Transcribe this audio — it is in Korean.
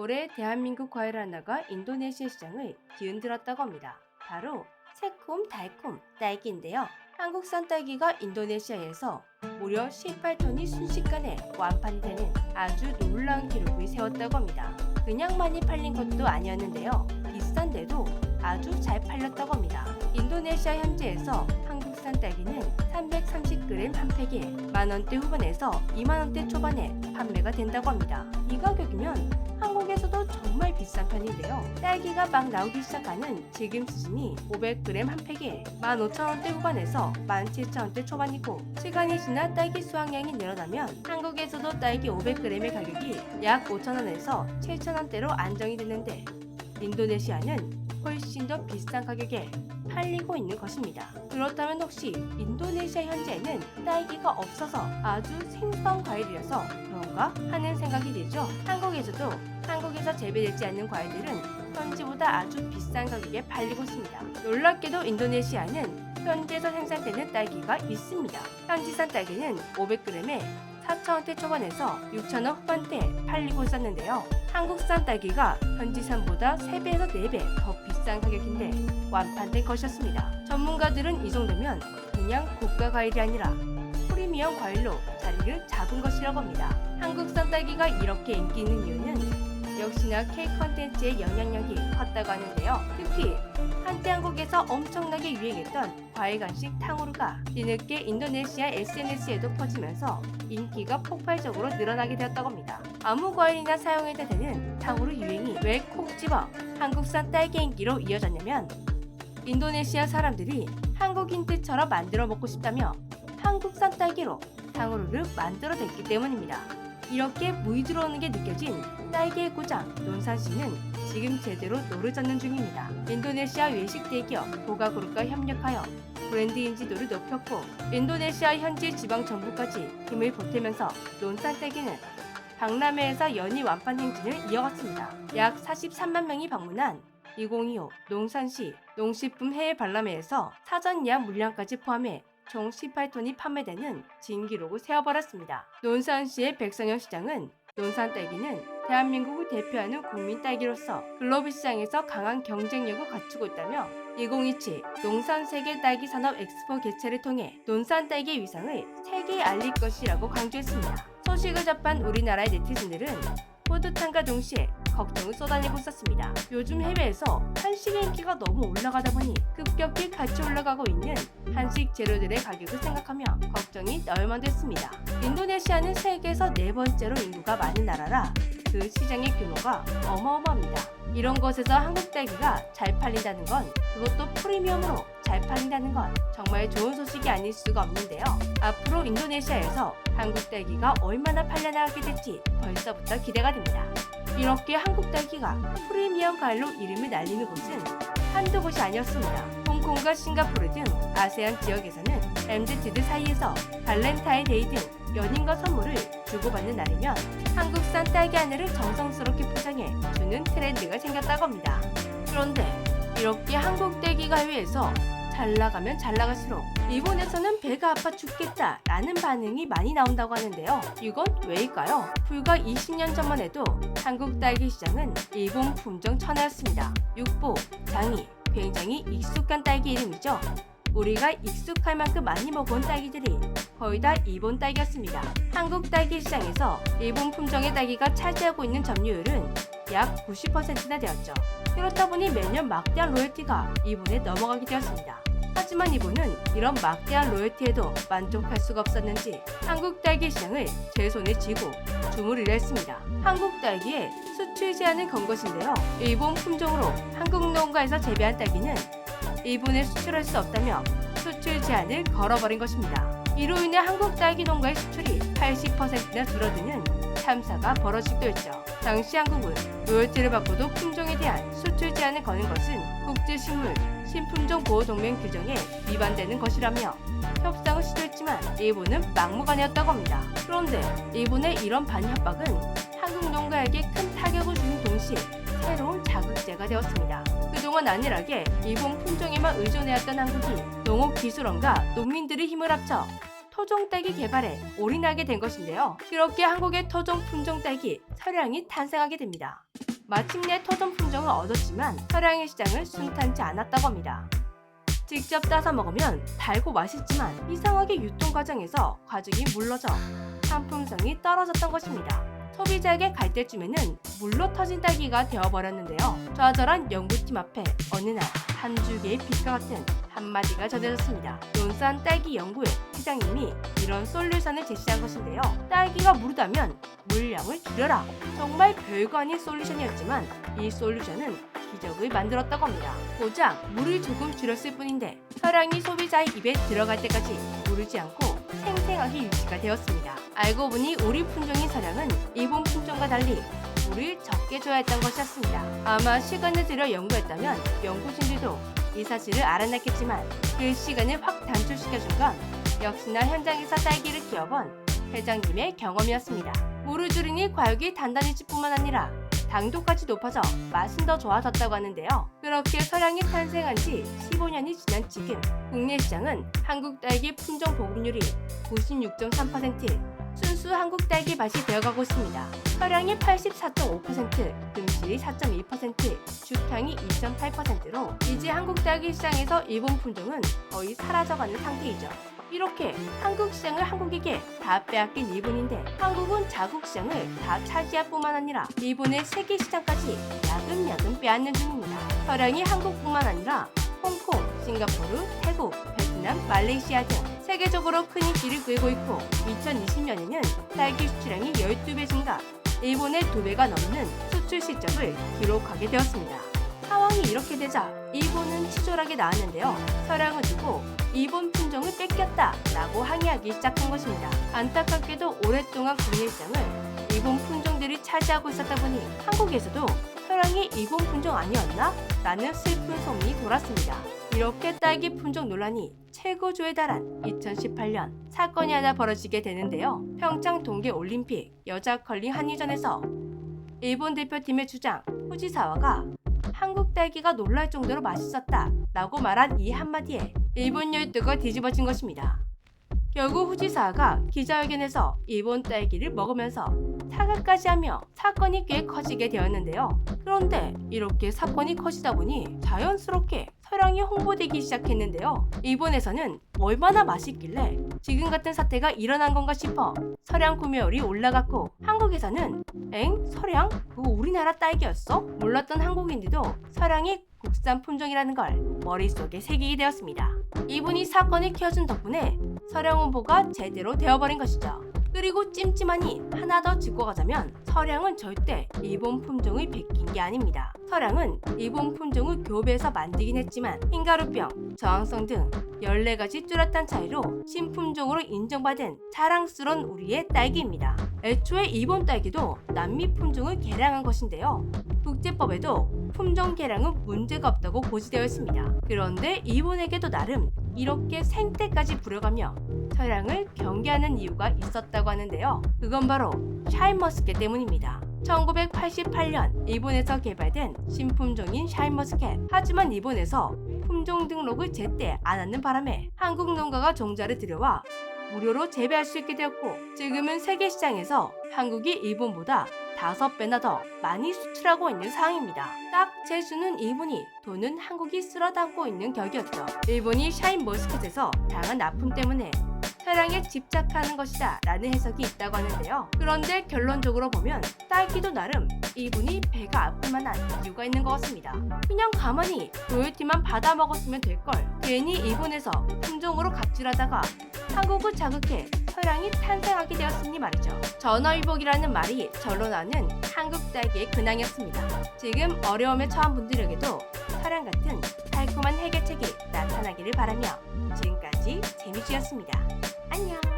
올해 대한민국 과일 하나가 인도네시아 시장을 뒤흔들었다고 합니다. 바로 새콤 달콤 딸기인데요. 한국산 딸기가 인도네시아에서 무려 18톤이 순식간에 완판이 되는 아주 놀라운 기록을 세웠다고 합니다. 그냥 많이 팔린 것도 아니었는데요. 비싼데도 아주 잘 팔렸다고 합니다. 인도네시아 현지에서 한국산 딸기는 330g 한 팩에 만원대 후반에서 2만원대 초반에 판매가 된다고 합니다. 이 가격이면 한국에서도 정말 비싼 편인데요. 딸기가 막 나오기 시작하는 지금 수준이 500g 한 팩에 15,000원대 후반에서 17,000원대 초반이고 시간이 지나 딸기 수확량이 늘어나면 한국에서도 딸기 500g의 가격이 약 5,000원에서 7,000원대로 안정이 되는데 인도네시아는 훨씬 더 비싼 가격에 팔리고 있는 것입니다. 그렇다면 혹시 인도네시아 현지에는 딸기가 없어서 아주 생소한 과일이라서 그런가 하는 생각이 들죠. 한국에서도 한국에서 재배되지 않는 과일들은 현지보다 아주 비싼 가격에 팔리고 있습니다. 놀랍게도 인도네시아는 현지에서 생산되는 딸기가 있습니다. 현지산 딸기는 500g에 4,000원대 초반에서 6,000원 후반대에 팔리고 있었는데요. 한국산 딸기가 현지산보다 3배에서 4배 더 비싼 가격인데 완판된 것이었습니다. 전문가들은 이 정도면 그냥 고가 과일이 아니라 프리미엄 과일로 자리를 잡은 것이라고 합니다. 한국산 딸기가 이렇게 인기 있는 이유는 역시나 K 컨텐츠의 영향력이 컸다고 하는데요. 특히 한때 한국에서 엄청나게 유행했던 과일 간식 탕후루가 뒤늦게 인도네시아 SNS에도 퍼지면서 인기가 폭발적으로 늘어나게 되었다고 합니다. 아무 과일이나 사용해도 되는 탕후루 유행이 왜 콕 집어 한국산 딸기 인기로 이어졌냐면 인도네시아 사람들이 한국인 뜻처럼 만들어 먹고 싶다며 한국산 딸기로 탕후루를 만들어냈기 때문입니다. 이렇게 무이 들어오는 게 느껴진 딸기의 고장 논산시는 지금 제대로 노르젓는 중입니다. 인도네시아 외식 대기업 보가그룹과 협력하여 브랜드 인지도를 높였고 인도네시아 현지 지방 정부까지 힘을 보태면서 논산 딸기는 박람회에서 연이 완판 행진을 이어갔습니다. 약 43만 명이 방문한 2025 농산시 농식품 해외 박람회에서 사전 예약 물량까지 포함해 총 18톤이 판매되는 진기록을 세워버렸습니다. 논산시의 백선영 시장은 논산 딸기는 대한민국을 대표하는 국민 딸기로서 글로벌 시장에서 강한 경쟁력을 갖추고 있다며 2027 농산 세계 딸기 산업 엑스포 개최를 통해 논산 딸기의 위상을 세계에 알릴 것이라고 강조했습니다. 소식을 접한 우리나라의 네티즌들은 뿌듯함과 동시에 걱정을 쏟아내고 있었습니다. 요즘 해외에서 한식의 인기가 너무 올라가다 보니 급격히 같이 올라가고 있는 한식 재료들의 가격을 생각하며 걱정이 널만 됐습니다. 인도네시아는 세계에서 네 번째로 인구가 많은 나라라 그 시장의 규모가 어마어마합니다. 이런 곳에서 한국 딸기가 잘 팔린다는 건 그것도 프리미엄으로 잘 팔린다는 건 정말 좋은 소식이 아닐 수가 없는데요. 앞으로 인도네시아에서 한국 딸기가 얼마나 팔려나가게 될지 벌써부터 기대가 됩니다. 이렇게 한국 딸기가 프리미엄 과일로 이름을 날리는 곳은 한두 곳이 아니었습니다. 홍콩과 싱가포르 등 아세안 지역에서는 MZ들 사이에서 발렌타인데이 등 연인과 선물을 주고받는 날이면 한국산 딸기 하나를 정성스럽게 포장해 주는 트렌드가 생겼다고 합니다. 그런데 이렇게 한국 딸기가 해외에서 잘 나가면 잘 나갈수록 일본에서는 배가 아파 죽겠다 라는 반응이 많이 나온다고 하는데요. 이건 왜일까요? 불과 20년 전만 해도 한국 딸기 시장은 일본 품종 천하였습니다. 육보, 장이 굉장히 익숙한 딸기 이름이죠. 우리가 익숙할 만큼 많이 먹어온 딸기들이 거의 다 일본 딸기였습니다. 한국 딸기 시장에서 일본 품종의 딸기가 차지하고 있는 점유율은 약 90%나 되었죠. 그렇다 보니 매년 막대한 로열티가 일본에 넘어가게 되었습니다. 하지만 이분은 이런 막대한 로열티에도 만족할 수가 없었는지 한국 딸기 시장을 제 손에 쥐고 주문을 했습니다. 한국 딸기에 수출 제한을 건 것인데요. 일본 품종으로 한국 농가에서 재배한 딸기는 일본에 수출할 수 없다며 수출 제한을 걸어버린 것입니다. 이로 인해 한국 딸기 농가의 수출이 80%나 줄어드는 참사가 벌어지기도 했죠. 당시 한국은 로열티를 받고도 품종에 대한 수출 제한을 거는 것은 국제식물 신품종 보호동맹 규정에 위반되는 것이라며 협상을 시도했지만 일본은 막무가내였다고 합니다. 그런데 일본의 이런 반협박은 한국 농가에게 큰 타격을 주는 동시에 새로운 자극제가 되었습니다. 그동안 안일하게 일본 품종에만 의존해왔던 한국이 농업기술원과 농민들의 힘을 합쳐 토종 딸기 개발에 올인하게 된 것인데요. 그렇게 한국의 토종 품종 딸기 설량이 탄생하게 됩니다. 마침내 토종 품종을 얻었지만 서량의 시장은 순탄치 않았다고 합니다. 직접 따서 먹으면 달고 맛있지만 이상하게 유통 과정에서 과정이 물러져 상품성이 떨어졌던 것입니다. 소비자에게 갈 때쯤에는 물로 터진 딸기가 되어버렸는데요. 좌절한 연구팀 앞에 어느 날 한 줄기의 빛과 같은 한마디가 전해졌습니다. 논산 딸기 연구회 회장님이 이런 솔루션을 제시한 것인데요. 딸기가 무르다면 물량을 줄여라. 정말 별거 아닌 솔루션이었지만 이 솔루션은 기적을 만들었다고 합니다. 고작 물을 조금 줄였을 뿐인데 혈양이 소비자의 입에 들어갈 때까지 무르지 않고 생생하게 유지가 되었습니다. 알고 보니 우리 품종인 서량은 일본 품종과 달리 물을 적게 줘야 했던 것이었습니다. 아마 시간을 들여 연구했다면 연구진들도 이 사실을 알아냈겠지만 그 시간을 확 단축시켜준 건 역시나 현장에서 딸기를 키워본 회장님의 경험이었습니다. 물을 줄이니 과육이 단단해질 뿐만 아니라 당도까지 높아져 맛은 더 좋아졌다고 하는데요. 그렇게 서량이 탄생한 지 15년이 지난 지금 국내 시장은 한국 딸기 품종 보급률이 96.3%, 순수 한국 딸기 맛이 되어가고 있습니다. 서량이 84.5%, 금실이 4.2%, 주탕이 2.8%로 이제 한국 딸기 시장에서 일본 품종은 거의 사라져가는 상태이죠. 이렇게 한국 시장을 한국에게 다 빼앗긴 일본인데 한국은 자국 시장을 다 차지할 뿐만 아니라 일본의 세계 시장까지 야금야금 빼앗는 중입니다. 서량이 한국뿐만 아니라 홍콩, 싱가포르, 태국, 베트남, 말레이시아 등 세계적으로 큰 인기를 끌고 있고 2020년에는 딸기 수출량이 12배 증가, 일본의 2배가 넘는 수출 실적을 기록하게 되었습니다. 상황이 이렇게 되자 일본은 치졸하게 나왔는데요. 서량을 두고 일본 품종을 뺏겼다 라고 항의하기 시작한 것입니다. 안타깝게도 오랫동안 국내 시장을 일본 품종들이 차지하고 있었다 보니 한국에서도 서량이 일본 품종 아니었나? 라는 슬픈 소문이 돌았습니다. 이렇게 딸기 품종 논란이 최고조에 달한 2018년 사건이 하나 벌어지게 되는데요. 평창 동계 올림픽 여자 컬링 한일전에서 일본 대표팀의 주장 후지사와가 한국 딸기가 놀랄 정도로 맛있었다 라고 말한 이 한마디에 일본 열도가 뒤집어진 것입니다. 결국 후지사가 기자회견에서 일본 딸기를 먹으면서 사과까지 하며 사건이 꽤 커지게 되었는데요. 그런데 이렇게 사건이 커지다 보니 자연스럽게 서량이 홍보되기 시작했는데요. 일본에서는 얼마나 맛있길래 지금 같은 사태가 일어난 건가 싶어 서량 구매율이 올라갔고 한국에서는 엥? 서량? 그거 우리나라 딸기였어? 몰랐던 한국인들도 서량이 국산 품종이라는 걸 머릿속에 새기게 되었습니다. 이분이 사건을 키워준 덕분에 서량 홍보가 제대로 되어버린 것이죠. 그리고 찜찜하니 하나 더 짚고 가자면 서량은 절대 일본 품종을 베낀 게 아닙니다. 서량은 일본 품종을 교배해서 만들긴 했지만 흰가루병, 저항성 등 14가지 뚜렷한 차이로 신품종으로 인정받은 자랑스러운 우리의 딸기입니다. 애초에 일본 딸기도 남미 품종을 개량한 것인데요. 국제법에도 품종 개량은 문제가 없다고 고지되어 있습니다. 그런데 일본에게도 나름 이렇게 생떼까지 부려가며 서량을 경계하는 이유가 있었다고 하는데요. 그건 바로 샤인머스켓 때문입니다. 1988년 일본에서 개발된 신품종인 샤인머스켓. 하지만 일본에서 품종 등록을 제때 안 하는 바람에 한국 농가가 종자를 들여와 무료로 재배할 수 있게 되었고 지금은 세계 시장에서 한국이 일본보다 다섯 배나 더 많이 수출하고 있는 상황입니다. 딱 재수는 일본이 돈은 한국이 쓸어 담고 있는 격이었죠. 일본이 샤인 머스켓에서 당한 아픔 때문에 사랑에 집착하는 것이다 라는 해석이 있다고 하는데요. 그런데 결론적으로 보면 딸기도 나름 이분이 배가 아플 만한 이유가 있는 것 같습니다. 그냥 가만히 로열티만 받아 먹었으면 될 걸. 괜히 일본에서 품종으로 갑질하다가 한국을 자극해 서량이 탄생하게 되었으니 말이죠. 전화위복이라는 말이 절로 나는 한국 딸기의 근황이었습니다. 지금 어려움에 처한 분들에게도 서량 같은 달콤한 해결책이 나타나기를 바라며 지금까지 재미지였습니다. 안녕.